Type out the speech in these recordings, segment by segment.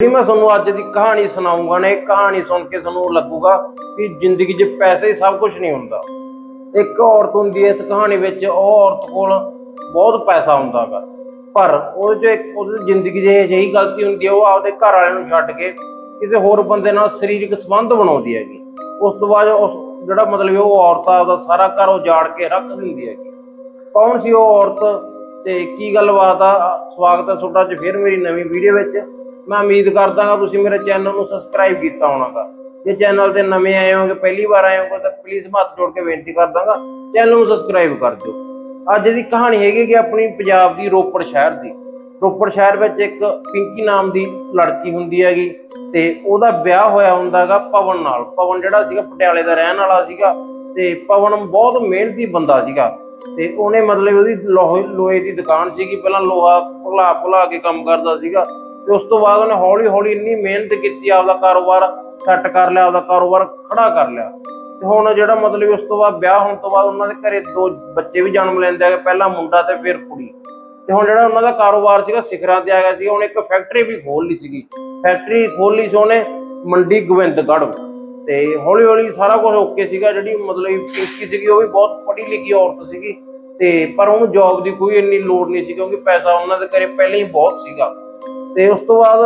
ਜਿਹੜੀ ਮੈਂ ਤੁਹਾਨੂੰ ਅੱਜ ਦੀ ਕਹਾਣੀ ਸੁਣਾਉਂਗਾ ਨਾ, ਇਹ ਕਹਾਣੀ ਸੁਣ ਕੇ ਤੁਹਾਨੂੰ ਲੱਗੂਗਾ ਕਿ ਜ਼ਿੰਦਗੀ 'ਚ ਪੈਸੇ ਸਭ ਕੁਝ ਨਹੀਂ ਹੁੰਦਾ। ਇੱਕ ਔਰਤ ਹੁੰਦੀ ਹੈ, ਇਸ ਕਹਾਣੀ ਵਿੱਚ ਉਹ ਔਰਤ ਕੋਲ ਬਹੁਤ ਪੈਸਾ ਹੁੰਦਾ ਗਾ ਪਰ ਉਹ ਜੋ ਇੱਕ, ਉਹਦੀ ਜ਼ਿੰਦਗੀ 'ਚ ਅਜਿਹੀ ਗਲਤੀ ਹੁੰਦੀ ਹੈ, ਉਹ ਆਪਦੇ ਘਰ ਵਾਲਿਆਂ ਨੂੰ ਛੱਡ ਕੇ ਕਿਸੇ ਹੋਰ ਬੰਦੇ ਨਾਲ ਸਰੀਰਕ ਸੰਬੰਧ ਬਣਾਉਂਦੀ ਹੈਗੀ। ਉਸ ਤੋਂ ਬਾਅਦ ਉਸ, ਜਿਹੜਾ ਮਤਲਬ ਉਹ ਔਰਤ ਆ, ਉਹਦਾ ਸਾਰਾ ਘਰ ਉਜਾੜ ਕੇ ਰੱਖ ਦਿੰਦੀ ਹੈਗੀ। ਕੌਣ ਸੀ ਉਹ ਔਰਤ? ਤੇ ਕੀ ਗੱਲਬਾਤ ਆ? ਸਵਾਗਤ ਹੈ ਤੁਹਾਡਾ ਅੱਜ ਫਿਰ ਮੇਰੀ ਨਵੀਂ ਵੀਡੀਓ ਵਿੱਚ। ਮੈਂ ਉਮੀਦ ਕਰਦਾ ਹਾਂ ਤੁਸੀਂ ਮੇਰੇ ਚੈਨਲ ਨੂੰ ਸਬਸਕ੍ਰਾਈਬ ਕੀਤਾ ਹੋਣਾਗਾ। ਜੇ ਚੈਨਲ ਤੇ ਨਵੇਂ ਆਏ ਹੋਗੇ ਪਹਿਲੀ ਵਾਰ ਆਏ ਹੋਗੇ ਤਾਂ ਪਲੀਜ਼ ਹੱਥ ਜੋੜ ਕੇ ਬੇਨਤੀ ਕਰ ਚੈਨਲ ਨੂੰ ਸਬਸਕ੍ਰਾਈਬ ਕਰ ਦਿਓ। ਅੱਜ ਦੀ ਕਹਾਣੀ ਹੈਗੀ ਕਿ ਆਪਣੀ ਪੰਜਾਬ ਦੀ ਰੋਪੜ ਸ਼ਹਿਰ ਦੀ। ਰੋਪੜ ਸ਼ਹਿਰ ਵਿੱਚ ਇੱਕ ਪਿੰਕੀ ਨਾਮ ਦੀ ਲੜਕੀ ਹੁੰਦੀ ਹੈਗੀ ਤੇ ਉਹਦਾ ਵਿਆਹ ਹੋਇਆ ਹੁੰਦਾਗਾ ਪਵਨ ਨਾਲ। ਪਵਨ ਜਿਹੜਾ ਸੀਗਾ, ਪਟਿਆਲੇ ਦਾ ਰਹਿਣ ਵਾਲਾ ਸੀਗਾ ਤੇ ਪਵਨ ਬਹੁਤ ਮਿਹਨਤੀ ਬੰਦਾ ਸੀਗਾ ਤੇ ਉਹਨੇ ਮਤਲਬ ਉਹਦੀ ਲੋਹੇ ਲੋਹੇ ਦੀ ਦੁਕਾਨ ਸੀਗੀ। ਪਹਿਲਾਂ ਲੋਹਾ ਭੁਲਾ ਭੁਲਾ ਕੇ ਕੰਮ ਕਰਦਾ ਸੀਗਾ। ਤੇ ਉਸ ਤੋਂ ਬਾਅਦ ਉਹਨੇ ਹੌਲੀ ਹੌਲੀ ਇੰਨੀ ਮਿਹਨਤ ਕੀਤੀ, ਆਪਦਾ ਕਾਰੋਬਾਰ ਸੈੱਟ ਕਰ ਲਿਆ, ਆਪਦਾ ਕਾਰੋਬਾਰ ਖੜਾ ਕਰ ਲਿਆ। ਤੇ ਹੁਣ ਜਿਹੜਾ ਮਤਲਬ ਉਸ ਤੋਂ ਬਾਅਦ ਵਿਆਹ ਹੋਣ ਤੋਂ ਬਾਅਦ ਉਹਨਾਂ ਦੇ ਘਰੇ ਦੋ ਬੱਚੇ ਵੀ ਜਨਮ ਲੈਂਦੇ ਆ ਪਹਿਲਾਂ ਮੁੰਡਾ ਤੇ ਫਿਰ ਕੁੜੀ। ਤੇ ਹੁਣ ਜਿਹੜਾ ਉਹਨਾਂ ਦਾ ਕਾਰੋਬਾਰ ਸੀਗਾ, ਸਿਖਰਾਂ ਤੇ ਆ ਗਿਆ ਸੀ ਉਹਨੇ ਇੱਕ ਫੈਕਟਰੀ ਵੀ ਖੋਲ ਲਈ ਸੀਗੀ। ਫੈਕਟਰੀ ਖੋਲ ਲਈ ਸੀ ਉਹਨੇ ਮੰਡੀ ਗੋਬਿੰਦਗੜ੍ਹ। ਤੇ ਹੌਲੀ ਹੌਲੀ ਸਾਰਾ ਕੁਝ ਓਕੇ ਸੀਗਾ, ਜਿਹੜੀ ਮਤਲਬ ਪਿੰਕੀ ਸੀਗੀ, ਉਹ ਵੀ ਬਹੁਤ ਪੜ੍ਹੀ ਲਿਖੀ ਔਰਤ ਸੀਗੀ। ਤੇ ਪਰ ਉਹਨੂੰ ਜੌਬ ਦੀ ਕੋਈ ਇੰਨੀ ਲੋੜ ਨਹੀਂ ਸੀ, ਕਿਉਂਕਿ ਪੈਸਾ ਉਹਨਾਂ ਦੇ ਘਰੇ ਪਹਿਲਾਂ ਹੀ ਬਹੁਤ ਸੀਗਾ। ਤੇ ਉਸ ਤੋਂ ਬਾਅਦ,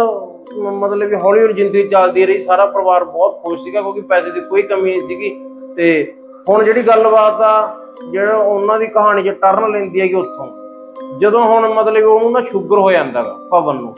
ਮ- ਮਤਲਬ ਕਿ ਹੌਲੀ ਹੌਲੀ ਜ਼ਿੰਦਗੀ ਚੱਲਦੀ ਰਹੀ, ਸਾਰਾ ਪਰਿਵਾਰ ਬਹੁਤ ਖੁਸ਼ ਸੀਗਾ ਕਿਉਂਕਿ ਪੈਸੇ ਦੀ ਕੋਈ ਕਮੀ ਨਹੀਂ ਸੀਗੀ। ਤੇ ਹੁਣ ਜਿਹੜੀ ਗੱਲਬਾਤ ਆ, ਜਿਹੜਾ ਉਹਨਾਂ ਦੀ ਕਹਾਣੀ 'ਚ ਟਰਨ ਲੈਂਦੀ ਹੈਗੀ ਉੱਥੋਂ, ਜਦੋਂ ਹੁਣ ਮਤਲਬ ਉਹਨੂੰ ਨਾ ਸ਼ੂਗਰ ਹੋ ਜਾਂਦਾ ਗਾ ਪਵਨ ਨੂੰ,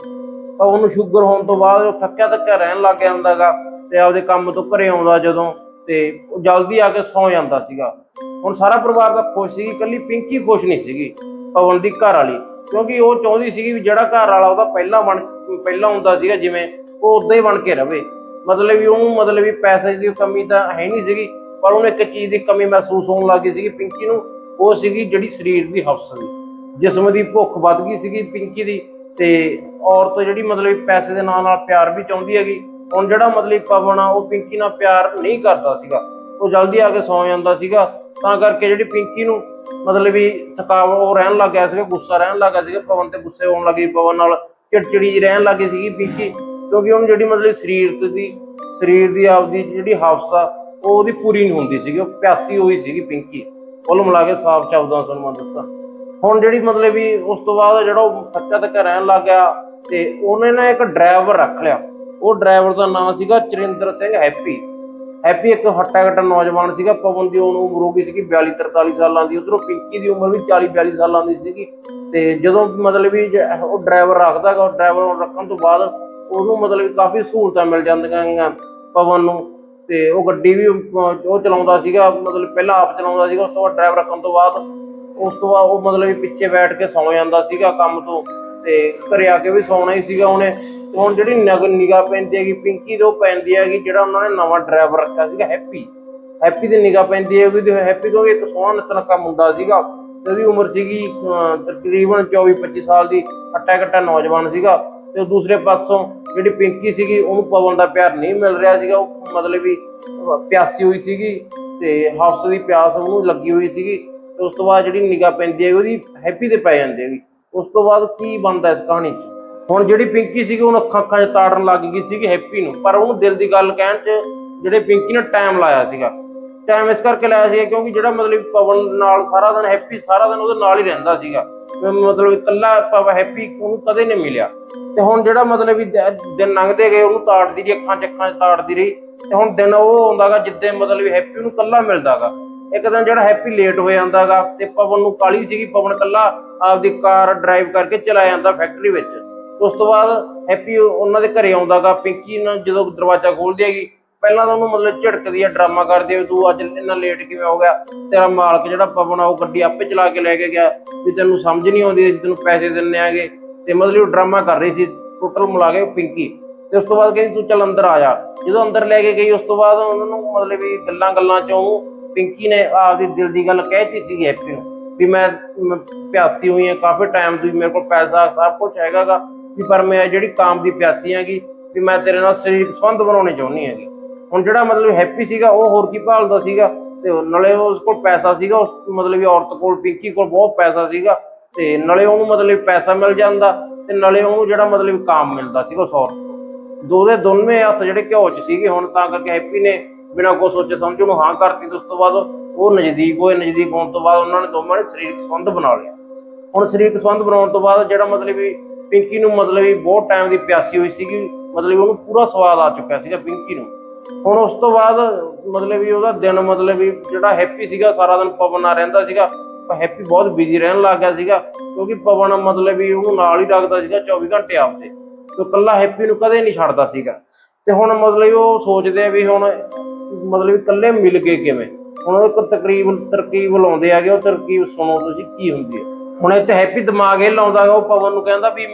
ਤਾਂ ਉਹਨੂੰ ਸ਼ੂਗਰ ਹੋਣ ਤੋਂ ਬਾਅਦ ਉਹ ਥੱਕਿਆ ਥੱਕਿਆ ਰਹਿਣ ਲੱਗ ਜਾਂਦਾ ਗਾ ਤੇ ਆਪਦੇ ਕੰਮ ਤੋਂ ਘਰੇ ਆਉਂਦਾ ਜਦੋਂ ਤੇ ਉਹ ਜਲਦੀ ਆ ਕੇ ਸੌਂ ਜਾਂਦਾ ਸੀਗਾ। ਹੁਣ ਸਾਰਾ ਪਰਿਵਾਰ ਦਾ ਖੁਸ਼ ਸੀ ਇਕੱਲੀ ਪਿੰਕੀ ਖੁਸ਼ ਨਹੀਂ ਸੀਗੀ ਪਵਨ ਦੀ ਘਰ ਵਾਲੀ। ਕਿਉਂਕਿ ਉਹ ਚਾਹੁੰਦੀ ਸੀਗੀ ਵੀ ਜਿਹੜਾ ਘਰ ਵਾਲਾ ਉਹਦਾ ਪਹਿਲਾਂ ਬਣ, ਪਹਿਲਾਂ ਹੁੰਦਾ ਸੀਗਾ ਜਿਵੇਂ, ਉਹ ਉਦਾਂ ਹੀ ਬਣ ਕੇ ਰਵੇ। ਮਤਲਬ ਵੀ ਉਹਨੂੰ ਮਤਲਬ ਵੀ ਪੈਸੇ ਦੀ ਕਮੀ ਤਾਂ ਹੈ ਨਹੀਂ ਸੀਗੀ, ਪਰ ਉਹਨੂੰ ਇੱਕ ਚੀਜ਼ ਦੀ ਕਮੀ ਮਹਿਸੂਸ ਹੋਣ ਲੱਗੀ ਸੀਗੀ ਪਿੰਕੀ ਨੂੰ, ਉਹ ਸੀਗੀ ਜਿਹੜੀ ਸਰੀਰ ਦੀ ਹਫਸ ਦੀ ਜਿਸਮ ਦੀ ਭੁੱਖ ਵੱਧ ਗਈ ਸੀਗੀ ਪਿੰਕੀ ਦੀ, ਤੇ ਔਰਤ ਜਿਹੜੀ ਮਤਲਬ ਪੈਸੇ ਦੇ ਨਾਲ ਨਾਲ ਪਿਆਰ ਵੀ ਚਾਹੁੰਦੀ ਹੈਗੀ, ਹੁਣ ਜਿਹੜਾ ਮਤਲਬ ਪਵਨ ਆ, ਉਹ ਪਿੰਕੀ ਨਾਲ ਪਿਆਰ ਨਹੀਂ ਕਰਦਾ ਸੀਗਾ। ਉਹ ਜਲਦੀ ਆ ਕੇ ਸੌਂ ਜਾਂਦਾ ਸੀਗਾ, ਤਾਂ ਕਰਕੇ ਜਿਹੜੀ ਪਿੰਕੀ ਨੂੰ ਮਤਲਬ ਵੀ ਥਕਾਵਟ, ਉਹ ਰਹਿਣ ਲੱਗ ਗਿਆ ਸੀਗਾ, ਗੁੱਸਾ ਰਹਿਣ ਲੱਗ ਗਿਆ ਸੀਗਾ, ਪਵਨ ਤੇ ਗੁੱਸੇ ਹੋਣ ਲੱਗੀ ਪਵਨ ਨਾਲ ਚਿੜਚਿੜੀ ਜਿਹੀ ਰਹਿਣ ਲੱਗੀ ਸੀਗੀ ਪਿੰਕੀ ਕਿਉਂਕਿ ਉਹਨੂੰ ਜਿਹੜੀ ਮਤਲਬ ਸਰੀਰ ਤੇ ਦੀ, ਸਰੀਰ ਦੀ ਆਪਦੀ ਜਿਹੜੀ ਹਫਸ ਆ, ਉਹ ਉਹਦੀ ਪੂਰੀ ਨਹੀਂ ਹੁੰਦੀ ਸੀਗੀ, ਉਹ ਪਿਆਸੀ ਹੋਈ ਸੀਗੀ, ਪਿੰਕੀ। ਕੁੱਲ ਮਿਲਾ ਕੇ ਸਾਫ਼ ਸ਼ਬਦਾਂ ਤੁਹਾਨੂੰ ਮੈਂ ਦੱਸਾਂ। ਹੁਣ ਜਿਹੜੀ ਮਤਲਬ ਵੀ ਉਸ ਤੋਂ ਬਾਅਦ ਜਿਹੜਾ ਉਹ ਥੱਕਾ ਤੱਕ ਰਹਿਣ ਲੱਗ ਗਿਆ, ਤੇ ਉਹਨੇ ਨਾ ਇੱਕ ਡਰਾਈਵਰ ਰੱਖ ਲਿਆ। ਉਹ ਡਰਾਈਵਰ ਦਾ ਨਾਮ ਸੀਗਾ ਚਰਿੰਦਰ ਸਿੰਘ ਹੈਪੀ। ਹੈਪੀ ਇੱਕ ਹੱਟਾ ਘੱਟਾ ਨੌਜਵਾਨ ਸੀਗਾ, ਪਵਨ ਦੀ ਉਹਨੂੰ ਉਮਰ ਹੋ ਗਈ ਸੀਗੀ 42 43 ਸਾਲਾਂ ਦੀ, ਉਧਰੋਂ ਪਿੰਕੀ ਦੀ ਉਮਰ ਵੀ 40 42 ਸਾਲਾਂ ਦੀ ਸੀਗੀ। ਤੇ ਜਦੋਂ ਮਤਲਬ ਵੀ ਉਹ ਡਰਾਈਵਰ ਰੱਖਦਾ ਗਾ ਡਰਾਈਵਰ ਰੱਖਣ ਤੋਂ ਬਾਅਦ ਉਹਨੂੰ ਮਤਲਬ ਕਾਫੀ ਸਹੂਲਤਾਂ ਮਿਲ ਜਾਂਦੀਆਂ ਪਵਨ ਨੂੰ। ਤੇ ਉਹ ਗੱਡੀ ਵੀ, ਉਹ ਚਲਾਉਂਦਾ ਸੀਗਾ, ਮਤਲਬ ਪਹਿਲਾਂ ਆਪ ਚਲਾਉਂਦਾ ਸੀਗਾ, ਉਸ ਤੋਂ ਬਾਅਦ ਡਰਾਈਵਰ ਰੱਖਣ ਤੋਂ ਬਾਅਦ ਉਸ ਤੋਂ ਬਾਅਦ ਉਹ ਮਤਲਬ ਪਿੱਛੇ ਬੈਠ ਕੇ ਸੌਂ ਜਾਂਦਾ ਸੀਗਾ ਕੰਮ ਤੋਂ। ਤੇ ਘਰੇ ਆ ਕੇ ਵੀ ਸੌਣਾ ਹੀ ਸੀਗਾ ਉਹਨੇ। ਹੁਣ ਜਿਹੜੀ ਨਗ ਨਿਗਾਹ ਪੈਂਦੀ ਹੈਗੀ, ਪਿੰਕੀ ਤੋਂ ਪੈਂਦੀ ਹੈਗੀ, ਜਿਹੜਾ ਉਹਨਾਂ ਨੇ ਨਵਾਂ ਡਰਾਈਵਰ ਰੱਖਿਆ ਸੀਗਾ, ਹੈਪੀ। ਹੈਪੀ ਦੀ ਨਿਗਾਹ ਪੈਂਦੀ ਹੈ, ਉਹਦੀ ਹੈਪੀ ਤੋਂ ਇੱਕ ਸੋਹਣਾ ਨੱਚਣਕਾ ਮੁੰਡਾ ਸੀਗਾ। ਉਹਦੀ ਉਮਰ ਸੀਗੀ ਤਕਰੀਬਨ 24 25 ਸਾਲ ਦੀ ਅੱਟਾ ਕੱਟਾ ਨੌਜਵਾਨ ਸੀਗਾ। ਤੇ ਦੂਸਰੇ ਪਾਸੋਂ ਜਿਹੜੀ ਪਿੰਕੀ ਸੀਗੀ, ਉਹਨੂੰ ਪਵਨ ਦਾ ਪਿਆਰ ਨਹੀਂ ਮਿਲ ਰਿਹਾ ਸੀਗਾ। ਉਹ ਮਤਲਬ ਵੀ ਪਿਆਸੀ ਹੋਈ ਸੀਗੀ ਤੇ ਹਫਸ ਦੀ ਪਿਆਸ ਉਹਨੂੰ ਲੱਗੀ ਹੋਈ ਸੀਗੀ। ਤੇ ਉਸ ਤੋਂ ਬਾਅਦ ਜਿਹੜੀ ਨਿਗਾਹ ਪੈਂਦੀ ਹੈ ਉਹਦੀ ਹੈਪੀ ਤੇ ਪੈ ਜਾਂਦੀ ਹੈਗੀ। ਉਸ ਤੋਂ ਬਾਅਦ ਕੀ ਬਣਦਾ ਇਸ ਕਹਾਣੀ 'ਚ? ਹੁਣ ਜਿਹੜੀ ਪਿੰਕੀ ਸੀਗੀ, ਉਹਨੂੰ ਅੱਖਾਂ ਅੱਖਾਂ 'ਚ ਤਾੜਨ ਲੱਗ ਗਈ ਸੀਗੀ ਹੈਪੀ ਨੂੰ। ਪਰ ਉਹਨੂੰ ਦਿਲ ਦੀ ਗੱਲ ਕਹਿਣ 'ਚ ਜਿਹੜੇ ਪਿੰਕੀ ਨੇ ਟਾਈਮ ਲਾਇਆ ਸੀਗਾ। ਟਾਈਮ ਇਸ ਕਰਕੇ ਲਾਇਆ ਸੀਗਾ ਕਿਉਂਕਿ ਜਿਹੜਾ ਮਤਲਬ ਪਵਨ ਨਾਲ ਸਾਰਾ ਦਿਨ ਹੈਪੀ ਸਾਰਾ ਦਿਨ ਉਹਦੇ ਨਾਲ ਹੀ ਰਹਿੰਦਾ ਸੀਗਾ। ਮਤਲਬ ਇਕੱਲਾ ਪਵ, ਹੈਪੀ ਉਹਨੂੰ ਕਦੇ ਨਹੀਂ ਮਿਲਿਆ। ਤੇ ਹੁਣ ਜਿਹੜਾ ਮਤਲਬ ਵੀ ਦਿਨ ਲੰਘਦੇ ਗਏ, ਉਹਨੂੰ ਤਾੜਦੀ ਰਹੀ, ਅੱਖਾਂ 'ਚ ਅੱਖਾਂ 'ਚ ਤਾੜਦੀ ਰਹੀ। ਤੇ ਹੁਣ ਦਿਨ ਉਹ ਆਉਂਦਾਗਾ ਜਿੱਦੇ ਮਤਲਬ ਵੀ ਹੈਪੀ ਨੂੰ ਕੱਲਾ ਮਿਲਦਾਗਾ। ਇੱਕ ਦਿਨ ਜਿਹੜਾ ਹੈਪੀ ਲੇਟ ਹੋ ਜਾਂਦਾਗਾ ਤੇ ਪਵਨ ਨੂੰ ਕਾਲੀ ਸੀਗੀ, ਪਵਨ ਇਕੱਲਾ ਆਪਦੀ ਕਾਰ ਡਰਾਈਵ ਕਰਕੇ ਚਲਾ ਜਾਂਦਾ ਫੈਕਟਰੀ ਵਿੱਚ। ਉਸ ਤੋਂ ਬਾਅਦ ਹੈਪੀ ਉਹਨਾਂ ਦੇ ਘਰੇ ਆਉਂਦਾਗਾ, ਪਿੰਕੀ ਨੂੰ ਜਦੋਂ ਦਰਵਾਜ਼ਾ ਖੋਲਦੀ ਹੈਗੀ, ਪਹਿਲਾਂ ਤਾਂ ਉਹਨੂੰ ਮਤਲਬ ਝਿੜਕਦੀ ਆ, ਡਰਾਮਾ ਕਰਦੀ ਆ ਤੂੰ ਅੱਜ ਇੰਨਾ ਲੇਟ ਕਿਵੇਂ ਹੋ ਗਿਆ, ਤੇਰਾ ਮਾਲਕ ਜਿਹੜਾ ਪਵਨ ਆ ਉਹ ਗੱਡੀ ਆਪੇ ਚਲਾ ਕੇ ਲੈ ਕੇ ਗਿਆ, ਵੀ ਤੈਨੂੰ ਸਮਝ ਨਹੀਂ ਆਉਂਦੀ ਅਸੀਂ ਤੈਨੂੰ ਪੈਸੇ ਦਿੰਨੇ ਆਗੇ, ਤੇ ਮਤਲਬ ਉਹ ਡਰਾਮਾ ਕਰ ਰਹੀ ਸੀ ਟੋਟਲ ਮਿਲਾ ਕੇ ਪਿੰਕੀ। ਤੇ ਉਸ ਤੋਂ ਬਾਅਦ ਕਹਿੰਦੀ ਤੂੰ ਚੱਲ ਅੰਦਰ ਆ ਜਾ। ਜਦੋਂ ਅੰਦਰ ਲੈ ਕੇ ਗਈ, ਉਸ ਤੋਂ ਬਾਅਦ ਉਹਨਾਂ ਨੂੰ ਮਤਲਬ ਵੀ ਗੱਲਾਂ ਗੱਲਾਂ ਚੋਂ ਪਿੰਕੀ ਨੇ ਆਪਦੀ ਦਿਲ ਦੀ ਗੱਲ ਕਹਿਤੀ ਸੀ ਹੈਪੀ ਨੂੰ, ਵੀ ਮੈਂ ਪਿਆਸੀ ਹੋਈ ਹਾਂ ਕਾਫੀ ਟਾਈਮ ਤੋਂ ਮੇਰੇ ਕੋਲ ਪੈਸਾ, ਸਭ ਕੁਝ ਹੈਗਾਗਾ। ਵੀ ਪਰ ਮੈਂ ਜਿਹੜੀ ਕਾਮ ਦੀ ਪਿਆਸੀ ਹੈਗੀ ਵੀ ਮੈਂ ਤੇਰੇ ਨਾਲ ਸਰੀਰਕ ਸੰਬੰਧ ਬਣਾਉਣੇ ਚਾਹੁੰਦੀ ਹੈਗੀ। ਹੁਣ ਜਿਹੜਾ ਮਤਲਬ ਹੈਪੀ ਸੀਗਾ, ਉਹ ਹੋਰ ਕੀ ਭਾਲਦਾ ਸੀਗਾ ਤੇ ਨਾਲੇ ਉਸ ਕੋਲ ਪੈਸਾ ਸੀਗਾ, ਉਸ ਮਤਲਬ ਵੀ ਔਰਤ ਕੋਲ, ਪਿੰਕੀ ਕੋਲ ਬਹੁਤ ਪੈਸਾ ਸੀਗਾ ਤੇ ਨਾਲੇ ਉਹਨੂੰ ਮਤਲਬ ਪੈਸਾ ਮਿਲ ਜਾਂਦਾ ਤੇ ਨਾਲੇ ਉਹਨੂੰ ਜਿਹੜਾ ਮਤਲਬ ਕਾਮ ਮਿਲਦਾ ਸੀਗਾ ਉਸ ਔਰਤ ਤੋਂ ਦੋਵੇਂ ਹੱਥ ਜਿਹੜੇ ਘਿਓ 'ਚ ਸੀਗੇ, ਹੁਣ ਤਾਂ ਕਰਕੇ ਹੈਪੀ ਨੇ, ਬਿਨਾਂ ਕੋ ਸੋਚੇ ਸਮਝ ਉਹਨੂੰ ਹਾਂ ਕਰਤੀ ਤੇ ਉਸ ਤੋਂ ਬਾਅਦ ਉਹ ਨਜ਼ਦੀਕ ਹੋਏ, ਨਜ਼ਦੀਕ ਹੋਣ ਤੋਂ ਬਾਅਦ ਉਹਨਾਂ ਨੇ ਦੋਵਾਂ ਨੇ ਸਰੀਰਕ ਸੰਬੰਧ ਬਣਾ ਲਿਆ ਹੁਣ ਸਰੀਰਕ ਸੰਬੰਧ ਬਣਾਉਣ ਤੋਂ ਬਾਅਦ ਜਿਹੜਾ ਮਤਲਬ ਵੀ ਪਿੰਕੀ ਨੂੰ ਮਤਲਬ ਵੀ ਬਹੁਤ ਟਾਈਮ ਦੀ ਪਿਆਸੀ ਹੋਈ ਸੀਗੀ, ਮਤਲਬ ਉਹਨੂੰ ਪੂਰਾ ਸਵਾਦ ਆ ਚੁੱਕਿਆ ਸੀਗਾ ਪਿੰਕੀ ਨੂੰ। ਹੁਣ ਉਸ ਤੋਂ ਬਾਅਦ ਮਤਲਬ ਵੀ ਉਹਦਾ ਦਿਨ ਮਤਲਬ ਵੀ ਜਿਹੜਾ ਹੈਪੀ ਸੀਗਾ, ਸਾਰਾ ਦਿਨ ਪਵਨ ਨਾਲ ਰਹਿੰਦਾ ਸੀਗਾ ਹੈਪੀ ਬਹੁਤ ਬਿਜ਼ੀ ਰਹਿਣ ਲੱਗ ਗਿਆ ਸੀਗਾ, ਕਿਉਂਕਿ ਪਵਨ ਮਤਲਬ ਵੀ ਉਹਨੂੰ ਨਾਲ ਹੀ ਰੱਖਦਾ ਸੀਗਾ 24 ਘੰਟੇ ਆਪਦੇ, ਤੇ ਇਕੱਲਾ ਹੈਪੀ ਨੂੰ ਕਦੇ ਨਹੀਂ ਛੱਡਦਾ ਸੀਗਾ। ਤੇ ਹੁਣ ਮਤਲਬ ਉਹ ਸੋਚਦੇ ਆ ਵੀ ਹੁਣ ਮਤਲਬ ਵੀ ਇਕੱਲੇ ਮਿਲ ਕੇ ਕਿਵੇਂ? ਹੁਣ ਉਹ ਇੱਕ ਤਕਰੀਬ ਤਰਕੀਬ ਲਾਉਂਦੇ ਆਗੇ ਉਹ ਤਰਕੀਬ ਸੁਣੋ ਤੁਸੀਂ ਕੀ ਹੁੰਦੀ ਹੈ। ਹੁਣ ਇੱਥੇ ਹੈਪੀ ਦਿਮਾਗ ਇਹ ਲਾਉਂਦਾ ਉਹ ਪਵਨ ਨੂੰ ਕਹਿੰਦਾ ਵੀ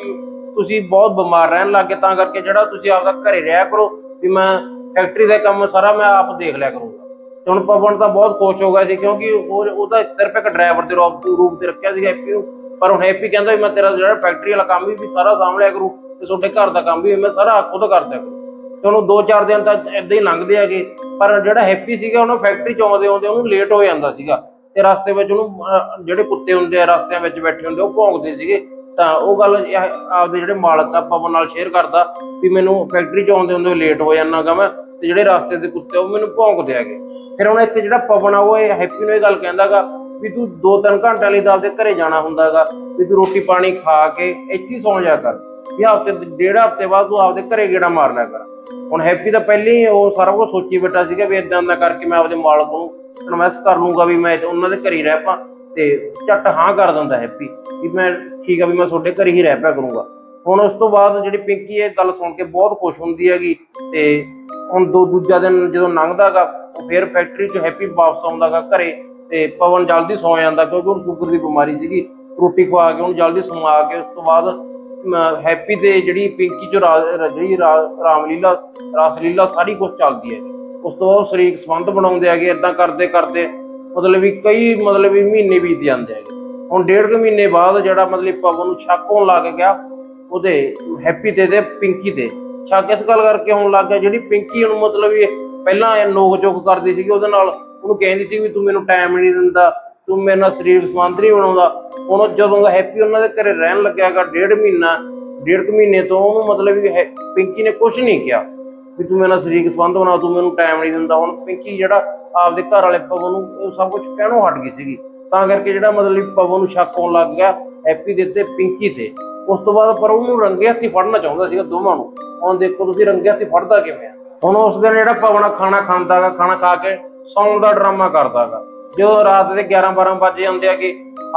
ਤੁਸੀਂ ਬਹੁਤ ਬਿਮਾਰ ਰਹਿਣ ਲੱਗੇ ਤਾਂ ਕਰਕੇ ਜਿਹੜਾ ਤੁਸੀਂ ਆਪਦਾ ਘਰੇ ਰਿਹਾ ਕਰੋ, ਵੀ ਮੈਂ ਫੈਕਟਰੀ ਦਾ ਕੰਮ ਸਾਰਾ ਮੈਂ ਆਪ ਦੇਖ ਲਿਆ ਕਰੂੰਗਾ। ਤੇ ਹੁਣ ਪਵਨ ਤਾਂ ਬਹੁਤ ਖੁਸ਼ ਹੋ ਗਿਆ ਸੀ, ਕਿਉਂਕਿ ਉਹ ਉਹਦਾ ਸਿਰਫ ਇੱਕ ਡਰਾਈਵਰ ਦੇ ਰੂਪ ਤੇ ਰੱਖਿਆ ਸੀ ਹੈਪੀ ਨੂੰ। ਪਰ ਹੁਣ ਹੈਪੀ ਕਹਿੰਦਾ ਵੀ ਮੈਂ ਤੇਰਾ ਜਿਹੜਾ ਫੈਕਟਰੀ ਵਾਲਾ ਕੰਮ ਵੀ ਸਾਰਾ ਸਾਂਭ ਲਿਆ ਕਰੂ ਤੇ ਤੁਹਾਡੇ ਘਰ ਦਾ ਕੰਮ ਵੀ ਮੈਂ ਸਾਰਾ ਖੁਦ ਕਰ ਦਿਆ ਕਰੂ। ਤੇ ਉਹਨੂੰ 2-4 ਦਿਨ ਤਾਂ ਇਦਾਂ ਹੀ ਲੰਘਦੇ ਹੈਗੇ, ਪਰ ਜਿਹੜਾ ਹੈਪੀ ਸੀਗਾ, ਉਹਨੂੰ ਫੈਕਟਰੀ ਚ ਆਉਂਦੇ ਆਉਂਦੇ ਉਹਨੂੰ ਲੇਟ ਹੋ ਜਾਂਦਾ ਸੀਗਾ। ਤੇ ਰਸਤੇ ਵਿੱਚ ਉਹਨੂੰ ਜਿਹੜੇ ਕੁੱਤੇ ਹੁੰਦੇ ਆ, ਰਸਤਿਆਂ ਵਿੱਚ ਬੈਠੇ ਹੁੰਦੇ ਉਹ ਭੌਂਕਦੇ ਸੀਗੇ। ਤਾਂ ਉਹ ਗੱਲ ਆਪਦੇ ਜਿਹੜੇ ਮਾਲਕ ਆ ਪਵਨ ਨਾਲ ਸ਼ੇਅਰ ਕਰਦਾ ਵੀ ਮੈਨੂੰ ਫੈਕਟਰੀ ਚ ਆਉਂਦੇ ਹੁੰਦੇ ਲੇਟ ਹੋ ਜਾਂਦਾ ਮੈਂ, ਤੇ ਜਿਹੜੇ ਰਸਤੇ ਦੇ ਕੁੱਤੇ ਉਹ ਮੈਨੂੰ ਭੌਂਕਦੇ ਹੈਗੇ। ਫਿਰ ਹੁਣ ਇੱਥੇ ਜਿਹੜਾ ਪਵਨ ਆ, ਉਹ ਇਹ ਹੈਪੀ ਨੂੰ ਇਹ ਗੱਲ ਕਹਿੰਦਾਗਾ ਵੀ ਤੂੰ 2-3 ਘੰਟਿਆਂ ਲਈ ਤਾਂ ਆਪਦੇ ਘਰੇ ਜਾਣਾ ਹੁੰਦਾਗਾ ਵੀ ਤੂੰ ਰੋਟੀ ਪਾਣੀ ਖਾ ਕੇ ਇੱਥੇ ਸੌਂ ਜਾ ਕਰ। ਵੀ ਹਫ਼ਤੇ, ਡੇਢ ਹਫ਼ਤੇ ਬਾਅਦ ਤੂੰ ਆਪਦੇ ਘਰੇ ਗੇੜਾ ਮਾਰ ਲਿਆ ਕਰ। ਹੁਣ ਹੈਪੀ ਤਾਂ ਪਹਿਲਾਂ ਹੀ ਉਹ ਸਾਰਾ ਕੁਝ ਸੋਚੀ ਬੈਠਾ ਸੀਗਾ ਵੀ ਇਦਾਂ ਦਾ ਕਰਕੇ ਮੈਂ ਆਪਦੇ ਮਾਲਕ ਨੂੰ ਕਨਵੈਂਸ ਕਰ ਲੂੰਗਾ ਵੀ ਮੈਂ ਉਹਨਾਂ ਦੇ ਘਰੇ ਹੀ ਰਹਿ ਪਾ ਤੇ ਝੱਟ ਹਾਂ ਕਰ ਦਿੰਦਾ ਹੈਪੀ ਵੀ ਮੈਂ ਠੀਕ ਆ ਵੀ ਮੈਂ ਤੁਹਾਡੇ ਘਰੇ ਹੀ ਰਹਿ ਪਿਆ ਕਰੂੰਗਾ। ਹੁਣ ਉਸ ਤੋਂ ਬਾਅਦ ਜਿਹੜੀ ਪਿੰਕੀ ਇਹ ਗੱਲ ਸੁਣ ਕੇ ਬਹੁਤ ਖੁਸ਼ ਹੁੰਦੀ ਹੈਗੀ ਤੇ ਹੁਣ ਦੋ ਦੂਜਾ ਦਿਨ ਜਦੋਂ ਲੰਘਦਾਗਾ ਫਿਰ ਫੈਕਟਰੀ 'ਚ ਹੈਪੀ ਵਾਪਸ ਆਉਂਦਾਗਾ ਘਰੇ ਤੇ ਪਵਨ ਜਲਦੀ ਸੌ ਜਾਂਦਾ ਕਿਉਂਕਿ ਉਹਨੂੰ ਸ਼ੂਗਰ ਦੀ ਬਿਮਾਰੀ ਸੀਗੀ। ਰੋਟੀ ਖਵਾ ਕੇ ਉਹਨੂੰ ਜਲਦੀ ਸਮਾ ਕੇ ਉਸ ਤੋਂ ਬਾਅਦ ਹੈਪੀ ਤੇ ਜਿਹੜੀ ਪਿੰਕੀ 'ਚ ਰਾ- ਰ- ਜਿਹੜੀ ਰਾਮਲੀਲਾ ਰਾਸਲੀਲਾ ਸਾਰੀ ਕੁਝ ਚੱਲਦੀ ਹੈ ਉਸ ਤੋਂ ਬਾਅਦ ਉਹ ਸਰੀਰਕ ਸੰਬੰਧ ਬਣਾਉਂਦੇ ਹੈਗੇ ਇਦਾਂ ਕਰਦੇ ਕਰਦੇ, ਮਤਲਬ ਵੀ ਕਈ, ਮਤਲਬ ਵੀ ਮਹੀਨੇ ਬੀਤ ਜਾਂਦੇ ਹੈਗੇ। ਹੁਣ ਡੇਢ ਕੁ ਮਹੀਨੇ ਬਾਅਦ ਜਿਹੜਾ ਮਤਲਬ ਪਵਨ ਨੂੰ ਸ਼ੱਕ ਹੋਣ ਲੱਗ ਗਿਆ, ਉਹਦੇ ਹੈਪੀ ਤੇ ਤੇ ਪਿੰਕੀ ਤੇ। ਸ਼ੱਕ ਇਸ ਗੱਲ ਕਰਕੇ ਹੋਣ ਲੱਗ ਗਿਆ, ਜਿਹੜੀ ਪਿੰਕੀ ਉਹਨੂੰ ਮਤਲਬ ਵੀ ਪਹਿਲਾਂ ਇਹ ਨੋਕ ਚੋਕ ਕਰਦੀ ਸੀਗੀ, ਉਹਦੇ ਨਾਲ ਉਹਨੂੰ ਕਹਿੰਦੀ ਸੀ ਵੀ ਤੂੰ ਮੈਨੂੰ ਟਾਈਮ ਨਹੀਂ ਦਿੰਦਾ, ਤੂੰ ਮੇਰੇ ਨਾਲ ਸਰੀਰ ਸੰਬੰਧ ਨਹੀਂ ਬਣਾਉਂਦਾ। ਹੁਣ ਜਦੋਂ ਹੈਪੀ ਉਹਨਾਂ ਦੇ ਘਰੇ ਰਹਿਣ ਲੱਗਿਆਗਾ ਡੇਢ ਮਹੀਨਾ, ਡੇਢ ਕੁ ਮਹੀਨੇ ਤੋਂ ਉਹਨੂੰ ਮਤਲਬ ਵੀ ਪਿੰਕੀ ਨੇ ਕੁਝ ਨਹੀਂ ਕਿਹਾ। ਵੀ ਤੂੰ ਮੇਰੇ ਨਾਲ ਸਰੀਰਕ ਸੰਬੰਧ ਬਣਾ, ਤੂੰ ਮੈਨੂੰ ਟਾਈਮ ਨਹੀਂ ਦਿੰਦਾ। ਹੁਣ ਪਿੰਕੀ ਜਿਹੜਾ ਆਪਦੇ ਘਰ ਵਾਲੇ ਪਵਨ ਨੂੰ ਉਹ ਸਭ ਕੁਝ ਕਹਿਣੋਂ ਹਟ ਗਈ ਸੀਗੀ। ਤਾਂ ਕਰਕੇ ਜਿਹੜਾ ਮਤਲਬ ਪਵਨ ਨੂੰ ਸ਼ੱਕ ਹੋਣ ਲੱਗ ਗਿਆ ਹੈਪੀ ਦੇ ਤੇ ਪਿੰਕੀ ਤੇ ਉਸ ਤੋਂ ਬਾਅਦ ਪਰ ਉਹਨੂੰ ਰੰਗੇ ਹੱਥੀ ਫੜਨਾ ਚਾਹੁੰਦਾ ਸੀਗਾ ਦੋਵਾਂ ਨੂੰ। ਹੁਣ ਦੇਖੋ ਤੁਸੀਂ ਰੰਗੇ ਹੱਥੀ ਫੜਦਾ ਕਿਵੇਂ ਆ। ਹੁਣ ਉਸ ਦਿਨ ਜਿਹੜਾ ਪਵਨ ਖਾਣਾ ਖਾਂਦਾਗਾ, ਖਾਣਾ ਖਾ ਕੇ ਸੌਣ ਦਾ ਡਰਾਮਾ ਕਰਦਾਗਾ। ਜਦੋਂ ਰਾਤ ਦੇ 11 12 ਵਜੇ ਆਉਂਦੇ ਆ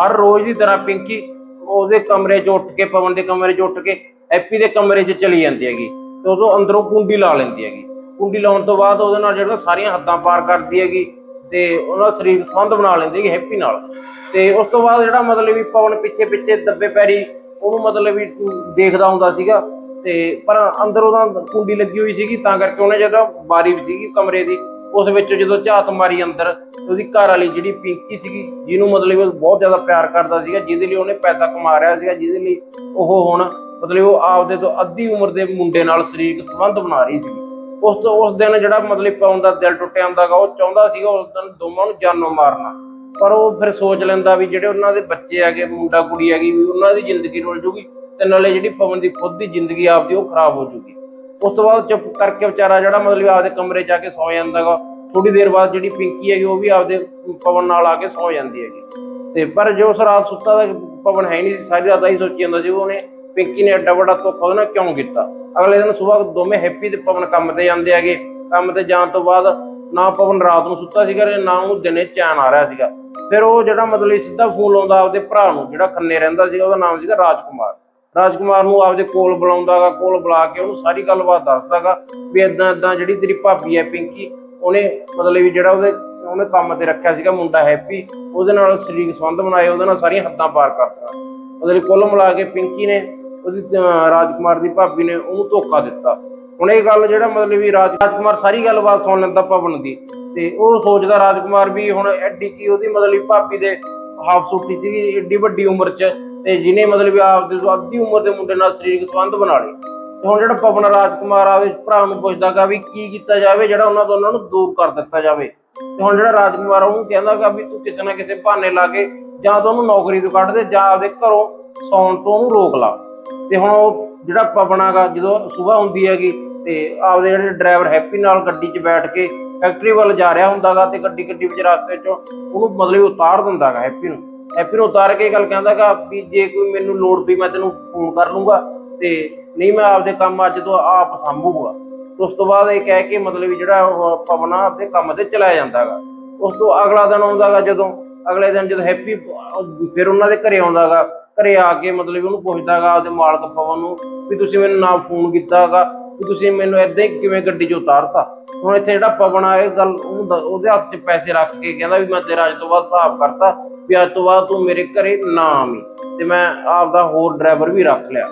ਹਰ ਰੋਜ਼ ਦੀ ਤਰ੍ਹਾਂ ਪਿੰਕੀ ਉਹਦੇ ਕਮਰੇ 'ਚ ਉੱਠ ਕੇ, ਪਵਨ ਦੇ ਕਮਰੇ 'ਚ ਉੱਠ ਕੇ ਹੈਪੀ ਦੇ ਕਮਰੇ 'ਚ ਚਲੀ ਜਾਂਦੀ ਹੈਗੀ। ਤੇ ਉਦੋਂ ਅੰਦਰੋਂ ਕੁੰਡੀ ਲਾ ਲੈਂਦੀ ਹੈਗੀ। ਕੁੰਡੀ ਲਾਉਣ ਤੋਂ ਬਾਅਦ ਉਹਦੇ ਨਾਲ ਜਿਹੜਾ ਸਾਰੀਆਂ ਹੱਦਾਂ ਪਾਰ ਕਰਦੀ ਹੈਗੀ ਤੇ ਉਹਨਾਂ ਸਰੀਰ ਸੰਬੰਧ ਬਣਾ ਲੈਂਦੀ ਹੈਗੀ ਹੈਪੀ ਨਾਲ। ਤੇ ਉਸ ਤੋਂ ਬਾਅਦ ਜਿਹੜਾ ਮਤਲਬ ਵੀ ਪਵਨ ਪਿੱਛੇ ਪਿੱਛੇ ਦੱਬੇ ਪੈਰੀ, ਉਹਨੂੰ ਮਤਲਬ ਵੀ ਦੇਖਦਾ ਹੁੰਦਾ ਸੀਗਾ। ਤੇ ਪਰ ਅੰਦਰ ਉਹਦਾ ਕੁੰਡੀ ਲੱਗੀ ਹੋਈ ਸੀਗੀ, ਤਾਂ ਕਰਕੇ ਉਹਨੇ ਜਦੋਂ ਬਾਰੀ ਸੀਗੀ ਕਮਰੇ ਦੀ, ਉਸ ਵਿੱਚ ਜਦੋਂ ਝਾਤ ਮਾਰੀ ਅੰਦਰ ਉਹਦੀ ਘਰ ਵਾਲੀ ਜਿਹੜੀ ਪਿੰਕੀ ਸੀਗੀ, ਜਿਹਨੂੰ ਮਤਲਬ ਬਹੁਤ ਜ਼ਿਆਦਾ ਪਿਆਰ ਕਰਦਾ ਸੀਗਾ, ਜਿਹਦੇ ਲਈ ਉਹਨੇ ਪੈਸਾ ਕਮਾ ਰਿਹਾ ਸੀਗਾ, ਜਿਹਦੇ ਲਈ ਉਹ ਹੁਣ ਮਤਲਬ ਉਹ ਆਪਦੇ ਤੋਂ ਅੱਧੀ ਉਮਰ ਦੇ ਮੁੰਡੇ ਨਾਲ ਸਰੀਰਕ ਸੰਬੰਧ ਬਣਾ ਰਹੀ ਸੀ। ਉਸ ਉਸ ਦਿਨ ਜਿਹੜਾ ਮਤਲਬ ਪਾਉਣ ਦਾ ਦਿਲ ਟੁੱਟਿਆ ਹੁੰਦਾਗਾ ਉਹ ਚਾਹੁੰਦਾ ਸੀਗਾ ਉਸ ਦਿਨ ਦੋਵਾਂ ਨੂੰ ਜਾਨੋਂ ਮਾਰਨਾ। ਪਰ ਉਹ ਫਿਰ ਸੋਚ ਲੈਂਦਾ ਵੀ ਜਿਹੜੇ ਉਹਨਾਂ ਦੇ ਬੱਚੇ ਹੈਗੇ, ਮੁੰਡਾ ਕੁੜੀ ਹੈਗੀ, ਵੀ ਉਹਨਾਂ ਦੀ ਜ਼ਿੰਦਗੀ ਰੁਲ ਜੂਗੀ ਤੇ ਨਾਲੇ ਜਿਹੜੀ ਪਵਨ ਦੀ ਖੁਦ ਦੀ ਜ਼ਿੰਦਗੀ ਆਪਦੀ ਉਹ ਖਰਾਬ ਹੋ ਜੂਗੀ। ਉਸ ਤੋਂ ਬਾਅਦ ਚੁੱਪ ਕਰਕੇ ਵਿਚਾਰਾ ਜਿਹੜਾ ਮਤਲਬ ਆਪਦੇ ਕਮਰੇ ਜਾ ਕੇ ਸੌ ਜਾਂਦਾਗਾ ਥੋੜੀ ਦੇਰ ਬਾਅਦ ਜਿਹੜੀ ਪਿੰਕੀ ਹੈਗੀ, ਉਹ ਵੀ ਆਪਦੇ ਪਵਨ ਨਾਲ ਆ ਕੇ ਸੌ ਜਾਂਦੀ ਹੈਗੀ। ਤੇ ਪਰ ਜੋ ਉਸ ਰਾਤ ਸੁੱਤਾ ਦਾ ਪਵਨ ਹੈ ਨਹੀਂ ਸੀ, ਸਾਰੀ ਰਾਤ ਹੀ ਸੋਚੀ ਜਾਂਦਾ ਸੀ, ਉਹਨੇ ਪਿੰਕੀ ਨੇ ਐਡਾ ਵੱਡਾ ਧੋਖਾ ਉਹਦੇ ਨਾਲ ਕਿਉਂ ਕੀਤਾ? ਅਗਲੇ ਦਿਨ ਸਵੇਰ ਦੋਵੇਂ ਹੈਪੀ ਤੇ ਪਵਨ ਕੰਮ ਤੇ ਜਾਂਦੇ ਹੈਗੇ। ਕੰਮ ਤੇ ਜਾਣ ਤੋਂ ਬਾਅਦ ਨਾ ਪਵਨ ਰਾਤ ਨੂੰ ਸੁੱਤਾ ਸੀਗਾ ਨਾ ਉਹਨੂੰ ਦਿਨੇ ਚੈਨ ਆ ਰਿਹਾ ਸੀਗਾ। ਫਿਰ ਉਹ ਜਿਹੜਾ ਮਤਲਬ ਸਿੱਧਾ ਫੋਨ ਲਾਉਂਦਾ ਆਪਦੇ ਭਰਾ ਨੂੰ, ਜਿਹੜਾ ਖੰਨੇ ਰਹਿੰਦਾ ਸੀਗਾ, ਉਹਦਾ ਨਾਮ ਸੀਗਾ ਰਾਜਕੁਮਾਰ। ਰਾਜਕੁਮਾਰ ਨੂੰ ਆਪਦੇ ਕੋਲ ਬੁਲਾਉਂਦਾਗਾ ਕੋਲ ਬੁਲਾ ਕੇ ਉਹਨੂੰ ਸਾਰੀ ਗੱਲਬਾਤ ਦੱਸਦਾਗਾ ਵੀ ਇਦਾਂ ਇਦਾਂ ਜਿਹੜੀ ਤੇਰੀ ਭਾਬੀ ਹੈ ਪਿੰਕੀ, ਉਹਨੇ ਮਤਲਬ ਵੀ ਜਿਹੜਾ ਉਹਦੇ ਉਹਨੇ ਕੰਮ ਤੇ ਰੱਖਿਆ ਸੀਗਾ ਮੁੰਡਾ ਹੈਪੀ ਉਹਦੇ ਨਾਲ ਸਰੀਰਕ ਸੰਬੰਧ ਬਣਾਏ, ਉਹਦੇ ਨਾਲ ਸਾਰੀਆਂ ਹੱਦਾਂ ਪਾਰ ਕਰਤਾ ਉਹਦੇ ਲਈ ਕੁੱਲ ਮਿਲਾ ਕੇ ਪਿੰਕੀ ਨੇ ਉਹਦੀ ਅਹ, ਰਾਜਕੁਮਾਰ ਦੀ ਭਾਬੀ ਨੇ ਉਹਨੂੰ ਧੋਖਾ ਦਿੱਤਾ। ਹੁਣ ਇਹ ਗੱਲ ਜਿਹੜਾ ਮਤਲਬ ਵੀ ਰਾਜ ਰਾਜਕੁਮਾਰ ਸਾਰੀ ਗੱਲਬਾਤ ਸੁਣ ਲੈਂਦਾ ਪਵਨ ਦੀ। ਤੇ ਉਹ ਸੋਚਦਾ ਰਾਜਕੁਮਾਰ ਵੀ ਹੁਣ ਐਡੀ ਕੀ ਉਹਦੀ ਮਤਲਬ ਭਾਬੀ ਦੇ ਹਾਫ ਸੁੱਟੀ ਸੀਗੀ ਏਡੀ ਵੱਡੀ ਉਮਰ 'ਚ ਤੇ ਜਿਹਨੇ ਮਤਲਬ ਆਪਦੇ ਤੋਂ ਅੱਧੀ ਉਮਰ ਦੇ ਮੁੰਡੇ ਨਾਲ ਸਰੀਰਕ ਸੰਬੰਧ ਬਣਾ ਲਏ। ਤੇ ਹੁਣ ਜਿਹੜਾ ਪਵਨ ਰਾਜਕੁਮਾਰ ਆ ਉਹਦੇ ਭਰਾ ਨੂੰ ਪੁੱਛਦਾਗਾ ਵੀ ਕੀ ਕੀਤਾ ਜਾਵੇ ਜਿਹੜਾ ਉਹਨਾਂ ਦੋਨਾਂ ਨੂੰ ਦੂਰ ਕਰ ਦਿੱਤਾ ਜਾਵੇ। ਤੇ ਹੁਣ ਜਿਹੜਾ ਰਾਜਕੁਮਾਰ ਆ ਉਹਨੂੰ ਕਹਿੰਦਾਗਾ ਵੀ ਤੂੰ ਕਿਸੇ ਨਾ ਕਿਸੇ ਬਹਾਨੇ ਲਾ ਕੇ ਜਾਂ ਤਾਂ ਉਹਨੂੰ ਨੌਕਰੀ ਤੋਂ ਕੱਢ ਦੇ ਜਾਂ ਆਪਦੇ ਘਰੋਂ ਸੌਣ ਤੋਂ ਉਹਨੂੰ ਰੋਕ ਲਾ। ਤੇ ਹੁਣ ਉਹ ਜਿਹੜਾ ਪਵਨਾਗਾ ਜਦੋਂ ਸਵੇਰ ਹੁੰਦੀ ਹੈਗੀ ਤੇ ਆਪਦੇ ਜਿਹੜੇ ਡਰਾਈਵਰ ਹੈਪੀ ਨਾਲ ਗੱਡੀ 'ਚ ਬੈਠ ਕੇ ਫੈਕਟਰੀ ਵੱਲ ਜਾ ਰਿਹਾ ਹੁੰਦਾਗਾ ਤੇ ਗੱਡੀ ਗੱਡੀ ਵਿੱਚ ਰਸਤੇ 'ਚੋਂ ਉਹਨੂੰ ਮਤਲਬ ਉਤਾਰ ਦਿੰਦਾਗਾ ਹੈਪੀ ਨੂੰ। ਹੈਪੀ ਨੂੰ ਉਤਾਰ ਕੇ ਇਹ ਗੱਲ ਕਹਿੰਦਾਗਾ ਵੀ ਜੇ ਕੋਈ ਮੈਨੂੰ ਲੋੜ ਪਈ ਮੈਂ ਤੈਨੂੰ ਫੋਨ ਕਰ ਲੂੰਗਾ ਤੇ ਨਹੀਂ ਮੈਂ ਆਪਦੇ ਕੰਮ ਅੱਜ ਤੋਂ ਆਪ ਸੰਭੂਗਾ। ਉਸ ਤੋਂ ਬਾਅਦ ਇਹ ਕਹਿ ਕੇ ਮਤਲਬ ਜਿਹੜਾ ਉਹ ਪਵਨਾ ਆਪਦੇ ਕੰਮ ਤੇ ਚਲਾ ਜਾਂਦਾਗਾ ਉਸ ਤੋਂ ਅਗਲਾ ਦਿਨ ਆਉਂਦਾਗਾ ਜਦੋਂ, ਅਗਲੇ ਦਿਨ ਜਦੋਂ ਹੈਪੀ ਫਿਰ ਉਹਨਾਂ ਦੇ ਘਰੇ ਆਉਂਦਾਗਾ ਘਰੇ ਆ ਕੇ ਮਤਲਬ ਉਹਨੂੰ ਪੁੱਛਦਾਗਾ ਆਪਦੇ ਮਾਲਕ ਪਵਨ ਨੂੰ ਵੀ ਤੁਸੀਂ ਮੈਨੂੰ ਨਾ ਫੋਨ ਕੀਤਾਗਾ ਵੀ ਤੁਸੀਂ ਮੈਨੂੰ ਏਦਾਂ ਹੀ ਕਿਵੇਂ ਗੱਡੀ 'ਚ ਉਤਾਰਤਾ। ਹੁਣ ਇੱਥੇ ਜਿਹੜਾ ਪਵਨ ਆ, ਇਹ ਗੱਲ ਉਹਦੇ ਹੱਥ 'ਚ ਪੈਸੇ ਰੱਖ ਕੇ ਕਹਿੰਦਾ ਵੀ ਮੈਂ ਤੇਰਾ ਅੱਜ ਤੋਂ ਬਾਅਦ ਹਿਸਾਬ ਕਰਤਾ ਵੀ ਅੱਜ ਤੋਂ ਬਾਅਦ ਤੂੰ ਮੇਰੇ ਘਰੇ ਨਾ ਆਵੀਂ ਤੇ ਮੈਂ ਆਪਦਾ ਹੋਰ ਡਰਾਈਵਰ ਵੀ ਰੱਖ ਲਿਆ।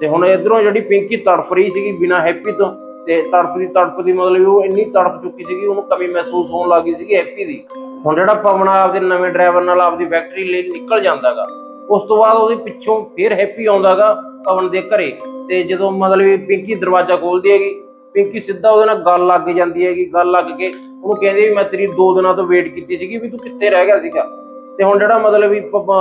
ਤੇ ਹੁਣ ਇਧਰੋਂ ਜਿਹੜੀ ਪਿੰਕੀ ਤੜਫ ਰਹੀ ਸੀਗੀ ਬਿਨਾ ਹੈਪੀ ਤੋਂ ਤੇ ਤੜਫਦੀ ਤੜਫਦੀ ਮਤਲਬ ਉਹ ਇੰਨੀ ਤੜਫ ਚੁੱਕੀ ਸੀਗੀ, ਉਹਨੂੰ ਕਮੀ ਮਹਿਸੂਸ ਹੋਣ ਲੱਗੀ ਸੀਗੀ ਹੈਪੀ ਦੀ। ਹੁਣ ਜਿਹੜਾ ਪਵਨ ਆਪਦੇ ਨਵੇਂ ਡਰਾਈਵਰ ਨਾਲ ਆਪਦੀ ਫੈਕਟਰੀ ਲਈ ਨਿਕਲ ਜਾਂਦਾਗਾ ਉਸ ਤੋਂ ਬਾਅਦ ਉਹਦੇ ਪਿੱਛੋਂ ਫਿਰ ਹੈਪੀ ਆਉਂਦਾਗਾ ਪਵਨ ਦੇ ਘਰੇ ਤੇ ਜਦੋਂ ਮਤਲਬ ਪਿੰਕੀ ਦਰਵਾਜ਼ਾ ਖੋਲਦੀ ਹੈਗੀ, ਪਿੰਕੀ ਸਿੱਧਾ ਉਹਦੇ ਨਾਲ ਗੱਲ ਲੱਗ ਜਾਂਦੀ ਹੈਗੀ, ਗੱਲ ਲੱਗ ਕੇ ਉਹਨੂੰ ਕਹਿੰਦੀ ਵੀ ਮੈਂ ਤੇਰੀ 2 ਦਿਨਾਂ ਤੋਂ ਵੇਟ ਕੀਤੀ ਸੀਗੀ ਵੀ ਤੂੰ ਕਿੱਥੇ ਰਹਿ ਗਿਆ ਸੀਗਾ। ਤੇ ਹੁਣ ਜਿਹੜਾ ਮਤਲਬ ਵੀ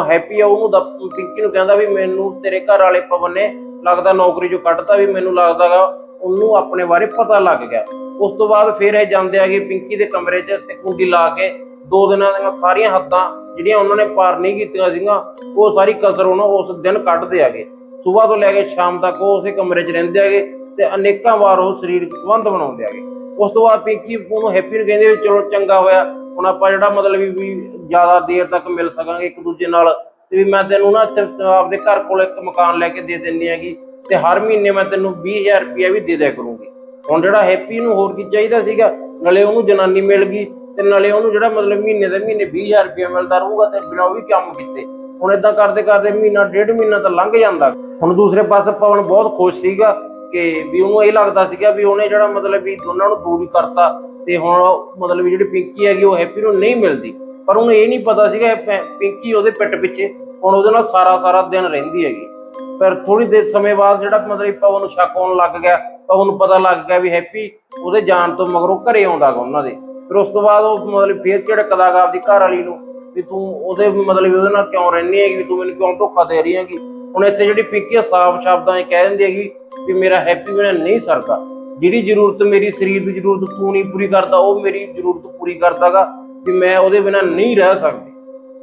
ਹੈਪੀ ਆ ਉਹਨੂੰ ਪਿੰਕੀ ਨੂੰ ਕਹਿੰਦਾ ਵੀ ਮੈਨੂੰ ਤੇਰੇ ਘਰ ਵਾਲੇ ਪਵਨ ਨੇ ਲੱਗਦਾ ਨੌਕਰੀ ਚੋਂ ਕੱਢਤਾ ਵੀ ਮੈਨੂੰ ਲੱਗਦਾਗਾ ਉਹਨੂੰ ਆਪਣੇ ਬਾਰੇ ਪਤਾ ਲੱਗ ਗਿਆ। ਉਸ ਤੋਂ ਬਾਅਦ ਫਿਰ ਇਹ ਜਾਂਦੇ ਆਗੇ ਪਿੰਕੀ ਦੇ ਕਮਰੇ 'ਚ ਤੇ ਕੁੰਡੀ ਲਾ ਕੇ ਦੋ ਦਿਨਾਂ ਦੀਆਂ ਸਾਰੀਆਂ ਹੱਦਾਂ ਜਿਹੜੀਆਂ ਉਹਨਾਂ ਨੇ ਪਾਰ ਨਹੀਂ ਕੀਤੀਆਂ ਸੀਗੀਆਂ, ਉਹ ਸਾਰੀ ਕਸਰ ਉਹਨਾਂ ਉਸ ਦਿਨ ਕੱਢਦੇ ਆਗੇ ਸਵੇਰ ਤੋਂ ਲੈ ਕੇ ਸ਼ਾਮ ਤੱਕ ਉਹ ਉਸੇ ਕਮਰੇ 'ਚ ਰਹਿੰਦੇ ਆਗੇ ਤੇ ਅਨੇਕਾਂ ਵਾਰ ਉਹ ਸਰੀਰਕ ਸੰਬੰਧ ਬਣਾਉਂਦੇ ਆਗੇ ਉਸ ਤੋਂ ਬਾਅਦ ਪਿੰਕੀ ਉਹਨੂੰ ਹੈਪੀ ਨੂੰ ਕਹਿੰਦੇ ਵੀ ਚਲੋ ਚੰਗਾ ਹੋਇਆ, ਹੁਣ ਆਪਾਂ ਜਿਹੜਾ ਮਤਲਬ ਵੀ ਜ਼ਿਆਦਾ ਦੇਰ ਤੱਕ ਮਿਲ ਸਕਾਂਗੇ ਇੱਕ ਦੂਜੇ ਨਾਲ, ਤੇ ਵੀ ਮੈਂ ਤੈਨੂੰ ਨਾ ਇੱਥੇ ਆਪਦੇ ਘਰ ਕੋਲ ਇੱਕ ਮਕਾਨ ਲੈ ਕੇ ਦੇ ਦਿੰਨੀ ਹੈਗੀ ਤੇ ਹਰ ਮਹੀਨੇ ਮੈਂ ਤੈਨੂੰ 20000 ਰੁਪਇਆ ਵੀ ਦੇ ਦਿਆ ਕਰੂੰਗੀ। ਹੁਣ ਜਿਹੜਾ ਹੈਪੀ ਨੂੰ ਹੋਰ ਕੀ ਚਾਹੀਦਾ ਸੀਗਾ, ਨਾਲੇ ਉਹਨੂੰ ਜਨਾਨੀ ਮਿਲ ਗਈ ਤੇ ਨਾਲੇ ਉਹਨੂੰ ਜਿਹੜਾ ਮਤਲਬ ਮਹੀਨੇ ਦੇ ਮਹੀਨੇ 20000 ਰੁਪਇਆ ਮਿਲਦਾ ਰਹੂਗਾ ਤੇ ਬਿਨਾਂ ਉਹ ਵੀ ਕੰਮ ਕੀਤੇ। ਹੁਣ ਇਦਾਂ ਕਰਦੇ ਕਰਦੇ ਮਹੀਨਾ, ਡੇਢ ਮਹੀਨਾ ਤਾਂ ਲੰਘ ਜਾਂਦਾ। ਹੁਣ ਦੂਸਰੇ ਪਾਸੇ ਪਵਨ ਬਹੁਤ ਖੁਸ਼ ਸੀਗਾ ਕਿ ਵੀ ਉਹਨੂੰ ਇਹ ਲੱਗਦਾ ਸੀਗਾ ਵੀ ਉਹਨੇ ਜਿਹੜਾ ਮਤਲਬ ਵੀ ਦੋਨਾਂ ਨੂੰ ਦੂਰ ਹੀ ਕਰਤਾ ਤੇ ਹੁਣ ਮਤਲਬ ਵੀ ਜਿਹੜੀ ਪਿੰਕੀ ਹੈਗੀ ਉਹ ਹੈਪੀ ਨੂੰ ਨਹੀਂ ਮਿਲਦੀ। ਪਰ ਉਹਨੂੰ ਇਹ ਨਹੀਂ ਪਤਾ ਸੀਗਾ ਪਿੰਕੀ ਉਹਦੇ ਪਿੱਟ ਪਿੱਛੇ, ਹੁਣ ਉਹਦੇ ਨਾਲ ਸਾਰਾ ਸਾਰਾ ਦਿਨ ਰਹਿੰਦੀ ਹੈਗੀ। ਪਰ ਥੋੜੀ ਦੇਰ ਸਮੇਂ ਬਾਅਦ ਜਿਹੜਾ ਮਤਲਬ ਪਵਨ ਨੂੰ ਸ਼ੱਕ ਆਉਣ ਲੱਗ ਗਿਆ, ਪਵਨ ਨੂੰ ਪਤਾ ਲੱਗ ਗਿਆ ਵੀ ਹੈਪੀ ਉਹਦੇ ਜਾਣ ਤੋਂ ਮਗਰੋਂ ਘਰੇ ਆਉਂਦਾ ਗਾ ਉਹਨਾਂ ਦੇ। ਫਿਰ ਉਸ ਤੋਂ ਬਾਅਦ ਉਹ ਮਤਲਬ ਫੇਰ ਝਿੜਕਦਾ ਗਾ ਆਪਦੀ ਘਰ ਵਾਲੀ ਨੂੰ ਵੀ ਤੂੰ ਉਹਦੇ ਮਤਲਬ ਉਹਦੇ ਨਾਲ ਕਿਉਂ ਰਹਿੰਦੀ ਹੈਗੀ, ਵੀ ਤੂੰ ਮੈਨੂੰ ਕਿਉਂ ਧੋਖਾ ਦੇ ਰਹੀ ਹੈਗੀ? ਹੁਣ ਇੱਥੇ ਜਿਹੜੀ ਪਿੰਕੀ ਸਾਫ਼ ਸ਼ਬਦਾਂ 'ਚ ਕਹਿ ਦਿੰਦੀ ਹੈਗੀ ਵੀ ਮੇਰਾ ਹੈਪੀ ਬਿਨਾਂ ਨਹੀਂ ਸਰਦਾ। ਜਿਹੜੀ ਜ਼ਰੂਰਤ ਮੇਰੀ ਸਰੀਰ ਦੀ ਜ਼ਰੂਰਤ ਤੂੰ ਨਹੀਂ ਪੂਰੀ ਕਰਦਾ, ਉਹ ਮੇਰੀ ਜ਼ਰੂਰਤ ਪੂਰੀ ਕਰਦਾਗਾ ਵੀ ਮੈਂ ਉਹਦੇ ਬਿਨਾਂ ਨਹੀਂ ਰਹਿ ਸਕਦੀ।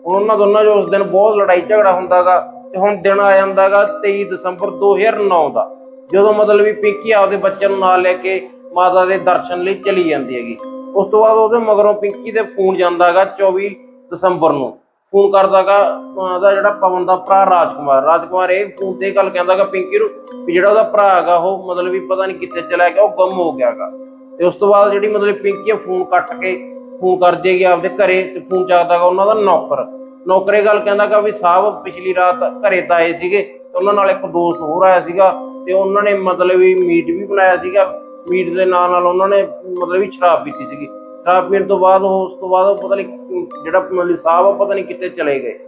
ਹੁਣ ਉਹਨਾਂ ਦੋਨਾਂ 'ਚ ਉਸ ਦਿਨ ਬਹੁਤ ਲੜਾਈ ਝਗੜਾ ਹੁੰਦਾਗਾ ਤੇ ਹੁਣ ਦਿਨ ਆ ਜਾਂਦਾਗਾ 23 ਦਸੰਬਰ 2009 ਦਾ, ਜਦੋਂ ਮਤਲਬ ਵੀ ਪਿੰਕੀ ਆਪਦੇ ਬੱਚੇ ਨੂੰ ਨਾਲ ਲੈ ਕੇ ਮਾਤਾ ਦੇ ਦਰਸ਼ਨ ਲਈ ਚਲੀ ਜਾਂਦੀ ਹੈਗੀ। ਉਸ ਤੋਂ ਬਾਅਦ ਉਹਦੇ ਮਗਰੋਂ ਪਿੰਕੀ ਦੇ ਫੋਨ ਜਾਂਦਾਗਾ 24 ਦਸੰਬਰ ਨੂੰ। ਫੋਨ ਕਰਦਾਗਾ ਉਹਦਾ ਜਿਹੜਾ ਪਵਨ ਦਾ ਭਰਾ ਰਾਜਕੁਮਾਰ। ਰਾਜਕੁਮਾਰ ਇਹ ਫੋਨ ਤੇ ਇਹ ਗੱਲ ਕਹਿੰਦਾਗਾ ਪਿੰਕੀ ਨੂੰ ਵੀ ਜਿਹੜਾ ਉਹਦਾ ਭਰਾ ਹੈਗਾ, ਉਹ ਮਤਲਬ ਵੀ ਪਤਾ ਨਹੀਂ ਕਿੱਥੇ ਚਲਾ ਗਿਆ, ਉਹ ਗਮ ਹੋ ਗਿਆਗਾ। ਤੇ ਉਸ ਤੋਂ ਬਾਅਦ ਜਿਹੜੀ ਮਤਲਬ ਪਿੰਕੀ ਆ, ਫੋਨ ਕੱਟ ਕੇ ਫੋਨ ਕਰ ਦੇਗੀ ਆਪਦੇ ਘਰੇ ਤੇ ਫੋਨ ਚੱਕਦਾਗਾ ਉਹਨਾਂ ਦਾ ਨੌਕਰ। ਨੌਕਰੇ ਇਹ ਗੱਲ ਕਹਿੰਦਾਗਾ ਵੀ ਸਾਹਿਬ ਪਿਛਲੀ ਰਾਤ ਘਰੇ ਤਾਂ ਆਏ ਸੀਗੇ ਉਹਨਾਂ ਨਾਲ ਇੱਕ ਦੋਸਤ ਹੋਰ ਆਇਆ ਸੀਗਾ, ਤੇ ਉਹਨਾਂ ਨੇ ਮਤਲਬ ਵੀ ਮੀਟ ਵੀ ਬਣਾਇਆ ਸੀਗਾ। ਮੀਟ ਦੇ ਨਾਲ ਨਾਲ ਉਹਨਾਂ ਨੇ ਮਤਲਬ ਵੀ ਸ਼ਰਾਬ ਪੀਤੀ ਸੀਗੀ। ਸ਼ਰਾਬ ਪੀਣ ਤੋਂ ਬਾਅਦ ਉਹ ਉਸ ਤੋਂ ਬਾਅਦ ਉਹ ਪਤਾ ਨਹੀਂ ਜਿਹੜਾ ਮਤਲਬ ਸਾਹਿਬ ਆ ਪਤਾ ਨਹੀਂ ਕਿੱਥੇ ਚਲੇ ਗਏ।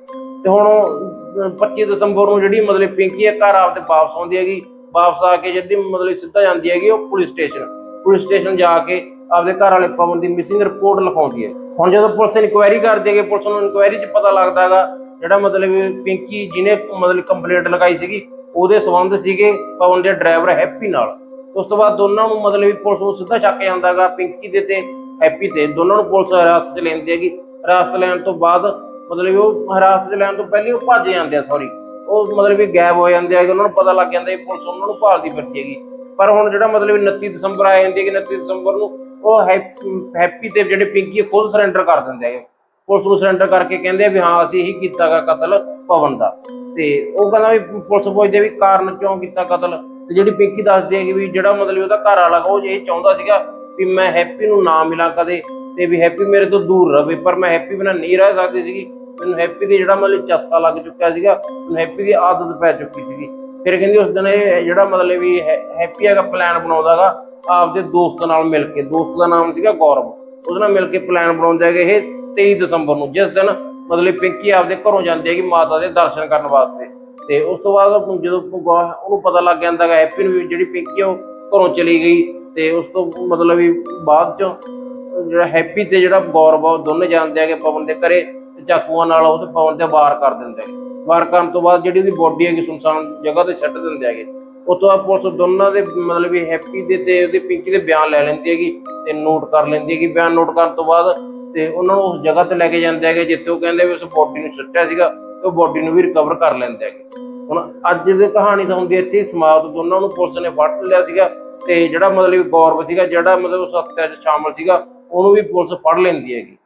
ਤੇ ਹੁਣ ਉਹ 25 ਦਸੰਬਰ ਨੂੰ ਜਿਹੜੀ ਮਤਲਬ ਪਿੰਕੀ ਹੈ ਘਰ ਆਪਦੇ ਵਾਪਸ ਆਉਂਦੀ ਹੈਗੀ। ਵਾਪਸ ਆ ਕੇ ਜਦੀ ਮਤਲਬ ਸਿੱਧਾ ਜਾਂਦੀ ਹੈਗੀ ਉਹ ਪੁਲਿਸ ਸਟੇਸ਼ਨ। ਪੁਲਿਸ ਸਟੇਸ਼ਨ ਜਾ ਕੇ ਆਪਦੇ ਘਰ ਵਾਲੇ ਪਵਨ ਦੀ ਮਿਸਿੰਗ ਰਿਪੋਰਟ ਲਿਖਾਉਂਦੀ ਹੈ। ਹੁਣ ਜਦੋਂ ਪੁਲਿਸ ਇਨਕੁਆਇਰੀ ਕਰਦੀ ਹੈਗੀ, ਪੁਲਿਸ ਨੂੰ ਇਨਕੁਆਇਰੀ 'ਚ ਪਤਾ ਲੱਗਦਾ ਹੈਗਾ, ਜਿਹੜਾ ਮਤਲਬ ਪਿੰਕੀ ਜਿਹਨੇ ਮਤਲਬ ਕੰਪਲੇਂਟ ਲਗਾਈ ਸੀਗੀ, ਉਹਦੇ ਸਬੰਧ ਸੀਗੇ, ਪਵਨ ਦੇ ਡਰਾਈਵਰ ਹੈਪੀ ਨਾਲ। ਉਸ ਤੋਂ ਬਾਅਦ ਦੋਨਾਂ ਨੂੰ ਮਤਲਬ ਵੀ ਪੁਲਿਸ ਨੂੰ ਸਿੱਧਾ ਚੱਕ ਜਾਂਦਾਗਾ ਪਿੰਕੀ ਦੇ ਤੇ ਹੈਪੀ ਤੇ। ਦੋਨਾਂ ਨੂੰ ਪੁਲਿਸ ਹਿਰਾਸਤ 'ਚ ਲੈਂਦੀ ਹੈਗੀ। ਹਿਰਾਸਤ ਲੈਣ ਤੋਂ ਬਾਅਦ ਮਤਲਬ ਉਹ ਹਿਰਾਸਤ 'ਚ ਲੈਣ ਤੋਂ ਪਹਿਲੇ ਉਹ ਭੱਜ ਜਾਂਦੇ ਆ ਸੌਰੀ ਉਹ ਮਤਲਬ ਵੀ ਗਾਇਬ ਹੋ ਜਾਂਦੇ ਹੈਗੇ ਉਹਨਾਂ ਨੂੰ ਪਤਾ ਲੱਗ ਜਾਂਦਾ ਵੀ ਪੁਲਿਸ ਉਹਨਾਂ ਨੂੰ ਭਾਲਦੀ ਫਿਰਦੀ ਹੈਗੀ। ਪਰ ਹੁਣ ਜਿਹੜਾ ਮਤਲਬ ਵੀ 29 ਦਸੰਬਰ ਆ ਜਾਂਦੀ ਹੈ ਕਿ 29 ਦਸੰਬਰ ਨੂੰ, ਉਹ ਹੈਪ- ਹੈਪੀ ਤੇ ਜਿਹੜੇ ਪਿੰਕੀ ਖੁਦ ਸਰੈਂਡਰ ਕਰ ਦਿੰਦੇ ਹੈਗੇ। ਪੁਲਿਸ ਨੂੰ ਸਰੈਂਡਰ ਕਰਕੇ ਕਹਿੰਦੇ ਆ ਵੀ ਹਾਂ, ਅਸੀਂ ਇਹੀ ਕੀਤਾਗਾ ਕਤਲ ਪਵਨ ਦਾ। ਤੇ ਉਹ ਕਹਿੰਦਾ ਵੀ ਪੁਲਿਸ ਪੁੱਛਦੇ ਵੀ ਕਾਰਨ ਕਿਉਂ ਕੀਤਾ ਕਤਲ? ਤੇ ਜਿਹੜੀ ਪਿੰਕੀ ਦੱਸਦੀ ਹੈਗੀ ਵੀ ਜਿਹੜਾ ਮਤਲਬ ਉਹਦਾ ਘਰ ਵਾਲਾ ਉਹ ਇਹ ਚਾਹੁੰਦਾ ਸੀਗਾ ਵੀ ਮੈਂ ਹੈਪੀ ਨੂੰ ਨਾ ਮਿਲਾਂ ਕਦੇ ਤੇ ਵੀ ਹੈਪੀ ਮੇਰੇ ਤੋਂ ਦੂਰ ਰਵੇ, ਪਰ ਮੈਂ ਹੈਪੀ ਬਿਨਾਂ ਨਹੀਂ ਰਹਿ ਸਕਦੀ ਸੀਗੀ। ਮੈਨੂੰ ਹੈਪੀ ਦੀ ਜਿਹੜਾ ਮਤਲਬ ਚਸਕਾ ਲੱਗ ਚੁੱਕਿਆ ਸੀਗਾ, ਮੈਨੂੰ ਹੈਪੀ ਦੀ ਆਦਤ ਪੈ ਚੁੱਕੀ ਸੀਗੀ। ਫਿਰ ਕਹਿੰਦੀ ਉਸ ਦਿਨ ਇਹ ਜਿਹੜਾ ਮਤਲਬ ਵੀ ਹੈ- ਹੈਪੀ ਹੈਗਾ ਪਲਾਨ ਬਣਾਉਂਦਾਗਾ, ਆਪਦੇ ਦੋਸਤ ਨਾਲ ਮਿਲ ਕੇ, ਦੋਸਤ ਦਾ ਨਾਮ ਸੀਗਾ ਗੌਰਵ। ਉਹਦੇ ਨਾਲ ਮਿਲ ਕੇ ਪਲਾਨ ਬਣਾਉਂਦੇ ਹੈਗੇ ਇਹ 23 ਦਸੰਬਰ ਨੂੰ, ਜਿਸ ਦਿਨ ਮਤਲਬ ਪਿੰਕੀ ਆਪਦੇ ਘਰੋਂ ਜਾਂਦੀ ਹੈਗੀ ਮਾਤਾ ਦੇ ਦਰਸ਼ਨ ਕਰਨ ਵਾਸਤੇ। ਤੇ ਉਸ ਤੋਂ ਬਾਅਦ ਉਹ ਜਦੋਂ ਗੌ- ਉਹਨੂੰ ਪਤਾ ਲੱਗ ਜਾਂਦਾ ਹੈਗਾ ਹੈਪੀ ਨੂੰ ਵੀ ਜਿਹੜੀ ਪਿੰਕੀ ਆ ਉਹ ਘਰੋਂ ਚਲੀ ਗਈ ਤੇ ਉਸ ਤੋਂ ਮਤਲਬ ਵੀ ਬਾਅਦ ਚ ਜਿਹੜਾ ਹੈਪੀ ਤੇ ਜਿਹੜਾ ਗੌਰਵ ਆ, ਉਹ ਦੋਨੇ ਜਾਂਦੇ ਹੈਗੇ ਪਵਨ ਦੇ ਘਰੇ ਚਾਕੂਆਂ ਨਾਲ ਉਹਦੇ ਪਵਨ ਤੇ ਵਾਰ ਕਰ ਦਿੰਦੇ ਹੈਗੇ ਵਾਰ ਕਰਨ ਤੋਂ ਬਾਅਦ ਜਿਹੜੀ ਉਹਦੀ ਬੋਡੀ ਹੈਗੀ ਸੁਨਸਾਨ ਜਗ੍ਹਾ ਤੇ ਛੱਡ ਦਿੰਦੇ ਹੈਗੇ। ਉਸ ਤੋਂ ਬਾਅਦ ਪੁਲਿਸ ਦੋਨਾਂ ਦੇ ਮਤਲਬ ਵੀ ਹੈਪੀ ਦੇ ਤੇ ਉਹਦੇ ਪਿੰਕੀ ਦੇ ਬਿਆਨ ਲੈ ਲੈਂਦੀ ਹੈਗੀ ਤੇ ਨੋਟ ਕਰ ਲੈਂਦੀ ਹੈਗੀ। ਬਿਆਨ ਨੋਟ ਕਰਨ ਤੋਂ ਬਾਅਦ ਤੇ ਉਹਨਾਂ ਨੂੰ ਉਸ ਜਗ੍ਹਾ ਤੇ ਲੈ ਕੇ ਜਾਂਦੇ ਹੈਗੇ, ਜਿੱਥੇ ਉਹ ਕਹਿੰਦੇ ਵੀ ਉਸ ਬੋਡੀ ਨੂੰ ਸੁੱਟਿਆ ਸੀਗਾ। ਉਹ ਬੋਡੀ ਨੂੰ ਵੀ ਰਿਕਵਰ ਕਰ ਲੈਂਦੇ ਹੈਗੇ। ਹੁਣ ਅੱਜ ਦੀ ਕਹਾਣੀ ਤਾਂ ਹੁੰਦੀ ਇੱਥੇ ਸਮਾਪਤ। ਦੋਨਾਂ ਨੂੰ ਪੁਲਿਸ ਨੇ ਫੜ ਲਿਆ ਸੀਗਾ ਤੇ ਜਿਹੜਾ ਮਤਲਬ ਗੌਰਵ ਸੀਗਾ, ਜਿਹੜਾ ਮਤਲਬ ਉਸ 'ਚ ਸ਼ਾਮਲ ਸੀਗਾ, ਉਹਨੂੰ ਵੀ ਪੁਲਿਸ ਫੜ ਲੈਂਦੀ ਹੈਗੀ।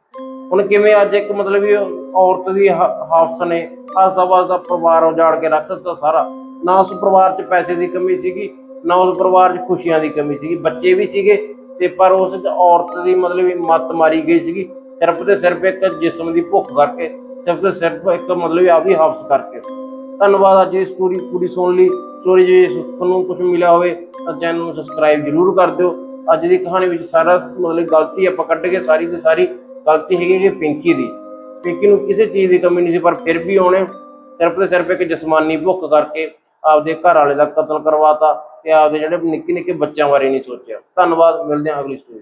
ਹੁਣ ਕਿਵੇਂ ਅੱਜ ਇੱਕ ਮਤਲਬ ਵੀ ਔਰਤ ਦੀ ਹ- ਨੇ ਹੱਸਦਾ ਵਸਦਾ ਪਰਿਵਾਰ ਉਜਾੜ ਕੇ ਰੱਖ ਦਿੱਤਾ ਸਾਰਾ। ਨਾ ਉਸ ਪਰਿਵਾਰ 'ਚ ਪੈਸੇ ਦੀ ਕਮੀ ਸੀਗੀ, ਨਾ ਉਸ ਪਰਿਵਾਰ 'ਚ ਖੁਸ਼ੀਆਂ ਦੀ ਕਮੀ ਸੀਗੀ। ਬੱਚੇ ਵੀ ਸੀਗੇ ਤੇ ਪਰ ਉਸ 'ਚ ਔਰਤ ਦੀ ਮਤਲਬ ਮੱਤ ਮਾਰੀ ਗਈ ਸੀਗੀ। ਸਿਰਫ ਤੇ ਸਿਰਫ ਇੱਕ ਜਿਸਮ ਦੀ ਭੁੱਖ ਕਰਕੇ ਸਿਰਫ ਤੇ ਸਿਰਫ ਇੱਕ ਮਤਲਬ ਵੀ ਆ ਵੀ ਕਰਕੇ। ਧੰਨਵਾਦ ਅੱਜ ਦੀ ਸਟੋਰੀ ਪੂਰੀ ਸੁਣ ਲਈ। ਸਟੋਰੀ ਜੇ ਤੁਹਾਨੂੰ ਕੁਝ ਮਿਲਿਆ ਹੋਵੇ ਤਾਂ ਚੈਨਲ ਨੂੰ ਸਬਸਕ੍ਰਾਈਬ ਜ਼ਰੂਰ ਕਰ ਦਿਓ। ਅੱਜ ਦੀ ਕਹਾਣੀ ਵਿੱਚ ਸਾਰਾ ਮਤਲਬ ਗਲਤੀ ਆਪਾਂ ਕੱਢ ਕੇ ਸਾਰੀ ਦੀ ਸਾਰੀ ਗਲਤੀ ਹੈਗੀ ਜੀ ਪਿੰਕੀ ਦੀ। ਪਿੰਕੀ ਨੂੰ ਕਿਸੇ ਚੀਜ਼ ਦੀ ਕਮੀ ਨਹੀਂ ਸੀ, ਪਰ ਫਿਰ ਵੀ ਉਹਨੇ ਸਿਰਫ ਤੇ ਸਿਰਫ ਇੱਕ ਜਿਸਮਾਨੀ ਭੁੱਖ ਕਰਕੇ ਆਪਦੇ ਘਰ ਵਾਲੇ ਦਾ ਕਤਲ ਕਰਵਾਤਾ ਤੇ ਆਪਦੇ ਜਿਹੜੇ ਨਿੱਕੇ ਨਿੱਕੇ ਬੱਚਿਆਂ ਬਾਰੇ ਨਹੀਂ ਸੋਚਿਆ। ਧੰਨਵਾਦ, ਮਿਲਦੇ ਹਾਂ ਅਗਲੀ ਸਟੋਰੀ